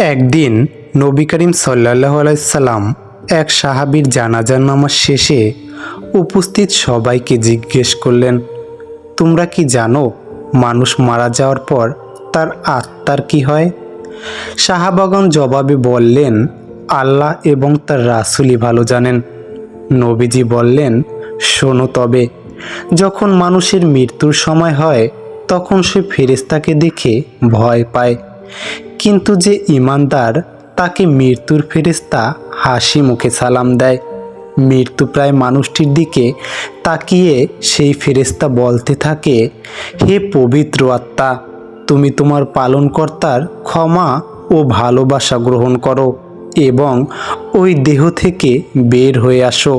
একদিন নবী করিম সাল্লাহ আলাইসাল্লাম এক সাহাবীর জানাজার নামাজ শেষে উপস্থিত সবাইকে জিজ্ঞেস করলেন, তোমরা কি জানো মানুষ মারা যাওয়ার পর তার আত্মার কি হয়? সাহাবাগন জবাবে বললেন, আল্লাহ এবং তার রাসুলই ভালো জানেন। নবীজি বললেন, শোনো তবে, যখন মানুষের মৃত্যুর সময় হয়, তখন সে ফেরেস্তাকে দেখে ভয় পায়। কিন্তু যে ইমানদার, তাকে মৃত্যুর ফেরেস্তা হাসি মুখে সালাম দেয়। মৃত্যুপ্রায় মানুষটির দিকে তাকিয়ে সেই ফেরেস্তা বলতে থাকে, হে পবিত্র আত্মা, তুমি তোমার পালনকর্তার ক্ষমা ও ভালোবাসা গ্রহণ করো এবং ওই দেহ থেকে বের হয়ে আসো।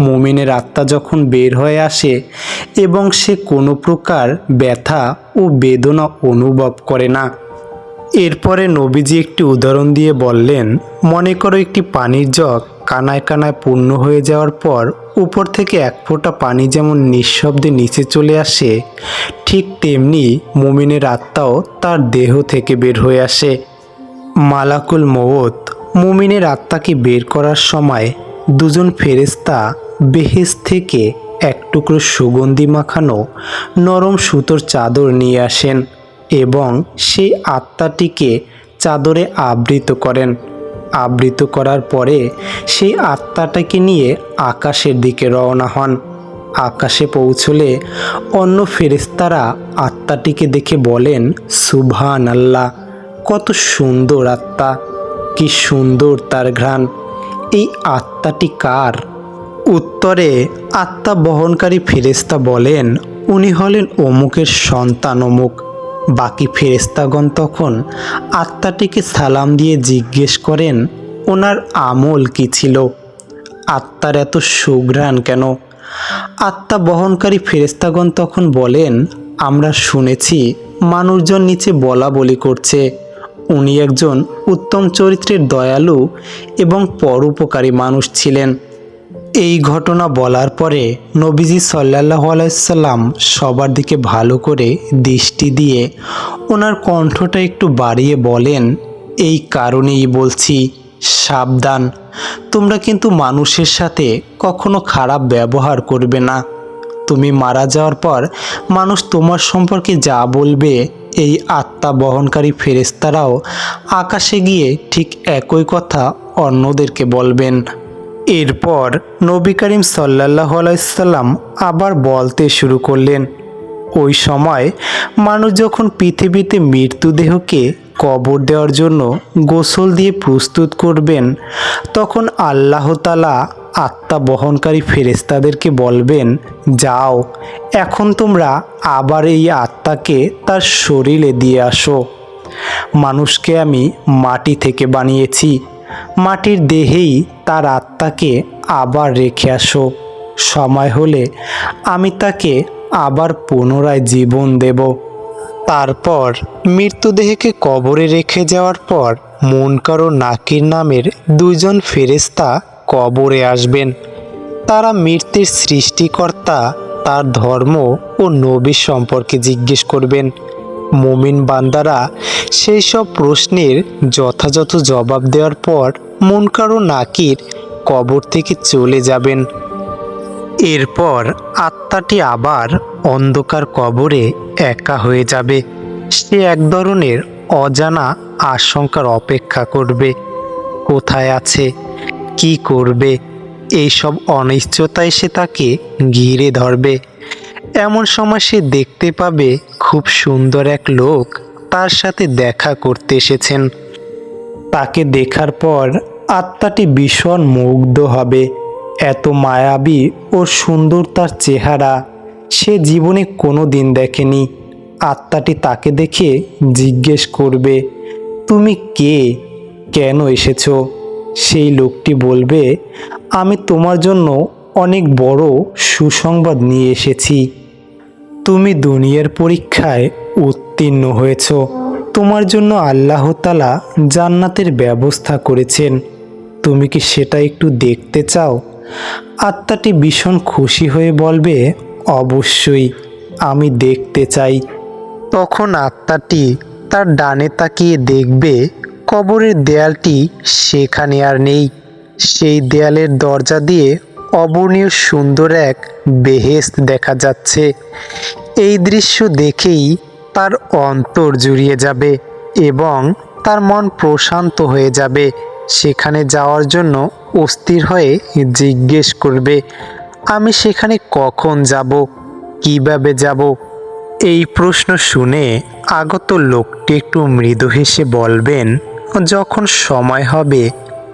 মুমিনের আত্মা যখন বের হয়ে আসে এবং সে কোনো প্রকার ব্যথা ও বেদনা অনুভব করে না এরপরে নবীজি একটি উদাহরণ দিয়ে বললেন, মনে করো একটি পানির জগ কানায় কানায় পূর্ণ হয়ে যাওয়ার পর উপর থেকে এক ফোঁটা পানি যেমন নিঃশব্দে নিচে চলে আসে, ঠিক তেমনি মুমিনের আত্মাও তার দেহ থেকে বের হয়ে আসে। মালাকুল মৌত মুমিনের আত্মাকে বের করার সময় দুজন ফেরেস্তা বেহেস থেকে এক টুকরো সুগন্ধি মাখানো নরম সুতোর চাদর নিয়ে আসেন। এবং সেই আত্মাটিকে চাদরে আবৃত করেন। আবৃত করার পরে সেই আত্মাটাকে নিয়ে আকাশের দিকে রওনা হন। আকাশে পৌঁছলে অন্য ফেরেস্তারা আত্মাটিকে দেখে বলেন সুবহান আল্লাহ কত সুন্দর আত্মা! কি সুন্দর তার ঘ্রাণ! এই আত্মাটি কার? উত্তরে আত্মা বহনকারী ফেরেস্তা বলেন, উনি হলেন অমুকের সন্তান অমুক। বাকি ফেরেস্তাগণ তখন আত্মাটিকে সালাম দিয়ে জিজ্ঞেস করেন, ওনার আমল কি ছিল? আত্মার এত সুঘ্রাণ কেন? আত্মা বহনকারী ফেরেস্তাগণ তখন বলেন, আমরা শুনেছি মানুষজন নিচে বলা বলি করছে। উনি একজন উত্তম চরিত্রের দয়ালু এবং পরোপকারী মানুষ ছিলেন। এই ঘটনা বলার পরে নবীজি সাল্লাহ আলাইসাল্লাম সবার দিকে ভালো করে দৃষ্টি দিয়ে ওনার কণ্ঠটা একটু বাড়িয়ে বলেন, এই কারণেই বলছি, সাবধান। তোমরা কিন্তু মানুষের সাথে কখনো খারাপ ব্যবহার করবে না। তুমি মারা যাওয়ার পর মানুষ তোমার সম্পর্কে যা বলবে, এই আত্মা বহনকারী ফেরেস্তারাও আকাশে গিয়ে ঠিক একই কথা অন্যদেরকে বলবেন। এরপর নবী করিম সাল্লাহ আলাইসাল্লাম আবার বলতে শুরু করলেন, ওই সময় মানুষ যখন পৃথিবীতে মৃত্যুদেহকে কবর দেওয়ার জন্য গোসল দিয়ে প্রস্তুত করবেন, তখন আল্লাহ তালা আত্মা বহনকারী ফেরেস্তাদেরকে বলবেন, যাও, এখন তোমরা আবার এই আত্মাকে তার শরীরে দিয়ে আসো। মানুষকে আমি মাটি থেকে বানিয়েছি মাটির দেহেই তার আত্মাকে আবার রেখে আসো। সময় হলে আমি তাকে আবার পুনরায় জীবন দেব। তারপর মৃত্যুদেহকে কবরে রেখে যাওয়ার পর মনকার ও নাকির নামের দুইজন ফেরেস্তা কবরে আসবেন। তারা মৃত্যুর সৃষ্টিকর্তা, তার ধর্ম ও নবী সম্পর্কে জিজ্ঞেস করবেন। মুমিন বান্দারা সেই সব প্রশ্নের যথাযথ জবাব দেওয়ার পর মুনকার নাকির কবর থেকে চলে যাবেন। এরপর আত্মাটি আবার অন্ধকার কবরে একা হয়ে যাবে। সে এক ধরনের অজানা আশঙ্কার অপেক্ষা করবে। কোথায় আছে? কি করবে? এইসব অনিশ্চয়তায় সে তাকে ঘিরে ধরবে। এমন সময় সে দেখতে পাবে খুব সুন্দর এক লোক তার সাথে দেখা করতে এসেছেন। তাকে দেখার পর আত্মাটি ভীষণ মুগ্ধ হবে। এত মায়াবী ও সুন্দর তার চেহারা সে জীবনে কোনো দিন দেখেনি। আত্মাটি তাকে দেখে জিজ্ঞেস করবে, তুমি কে? কেন এসেছ? সেই লোকটি বলবে, আমি তোমার জন্য অনেক বড় সুসংবাদ নিয়ে এসেছি। তুমি দুনিয়ার পরীক্ষায় উত্তীর্ণ হয়েছ। তোমার জন্য আল্লাহতালা জান্নাতের ব্যবস্থা করেছেন। তুমি কি সেটা একটু দেখতে চাও? আত্মাটি ভীষণ খুশি হয়ে বলবে, অবশ্যই, আমি দেখতে চাই। তখন আত্মাটি তার ডানে তাকিয়ে দেখবে, কবরের দেয়ালটি সেখানে আর নেই। সেই দেয়ালের দরজা দিয়ে অবর্ণীয় সুন্দর এক বেহেস্ত দেখা যাচ্ছে। এই দৃশ্য দেখেই তার অন্তর জুড়িয়ে যাবে এবং তার মন প্রশান্ত হয়ে যাবে। সেখানে যাওয়ার জন্য অস্থির হয়ে জিজ্ঞেস করবে, আমি সেখানে কখন যাব? কীভাবে যাব? এই প্রশ্ন শুনে আগত লোকটি একটু মৃদু হেসে বলবেন, যখন সময় হবে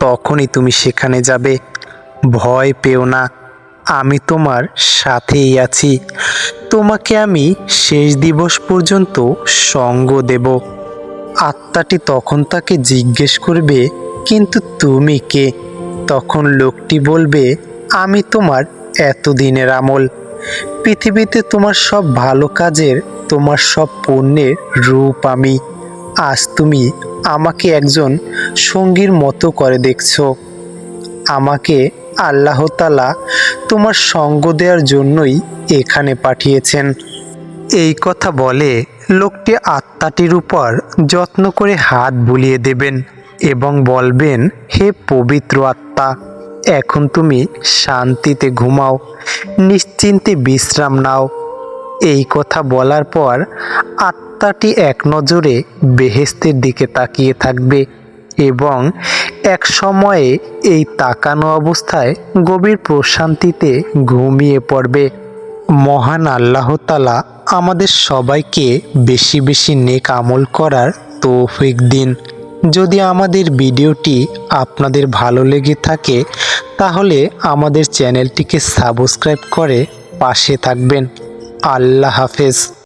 তখনই তুমি সেখানে যাবে। ভয় পেও না, আমি তোমার সাথেই আছি। তোমাকে আমি শেষ দিবস পর্যন্ত সঙ্গ দেব। আত্মাটি তখন তাকে জিজ্ঞেস করবে কিন্তু তুমি কে? তখন লোকটি বলবে, আমি তোমার এতদিনের আমল। পৃথিবীতে তোমার সব ভালো কাজের, তোমার সব পণ্যের রূপ আমি। আজ তুমি আমাকে একজন সঙ্গীর মতো করে দেখছ। আমাকে আল্লাহ তালা তোমার সঙ্গ দেওয়ার জন্যই এখানে পাঠিয়েছেন। এই কথা বলে লোকটি আত্মাটির উপর যত্ন করে হাত বুলিয়ে দেবেন। এবং বলবেন, হে পবিত্র আত্মা, এখন তুমি শান্তিতে ঘুমাও, নিশ্চিন্তে বিশ্রাম নাও। এই কথা বলার পর আত্মাটি এক নজরে বেহেস্তের দিকে তাকিয়ে থাকবে এবং এক সময়ে এই তাকানো অবস্থায় গভীর প্রশান্তিতে ঘুমিয়ে পড়বে। মহান আল্লাহ তালা আমাদের সবাইকে বেশি বেশি নেক আমল করার তৌফিক দিন। যদি আমাদের ভিডিওটি আপনাদের ভালো লেগে থাকে, তাহলে আমাদের চ্যানেলটিকে সাবস্ক্রাইব করে পাশে থাকবেন। আল্লাহ হাফেজ।